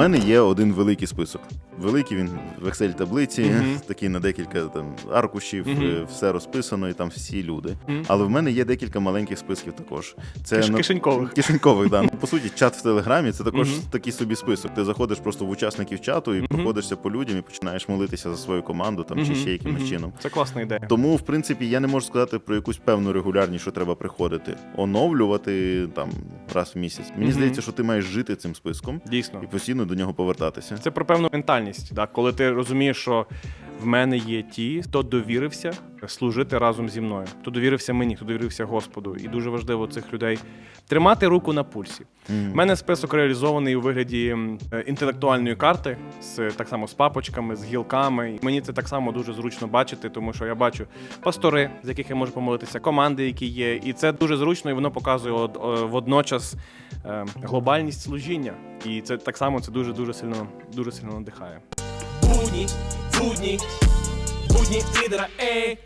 Мене є один великий список. Великий він в Excel таблиці, Мгм. такий на декілька там аркушів, е, все розписано, і там всі люди. Мгм. Але в мене є декілька маленьких списків також. Це Киш- на- кишенькових. Кишенькових, да. Ну, По суті, чат в Телеграмі це також такий собі список. Ти заходиш просто в учасників чату і проходишся по людям і починаєш молитися за свою команду там чи ще якимось чином. Це класна ідея. Тому, в принципі, я не можу сказати про якусь певну регулярність, що треба приходити, оновлювати там раз в місяць. Мені здається, що ти маєш жити цим списком Дійсно. і постійно до нього повертатися. Це про певну ментальність, да? коли ти розумієш, що в мене є ті, хто довірився служити разом зі мною, хто довірився мені, хто довірився Господу. І дуже важливо цих людей тримати руку на пульсі. У мене список реалізований у вигляді е, інтелектуальної карти, з так само з папочками, з гілками. Мені це так само дуже зручно бачити, тому що я бачу пастори, з яких я можу помолитися, команди, які є, і це дуже зручно, і воно показує од- водночас е, глобальність служіння. І це так само це дуже дуже сильно дуже сильно надихає. Будні, будні, будні лідера, ей,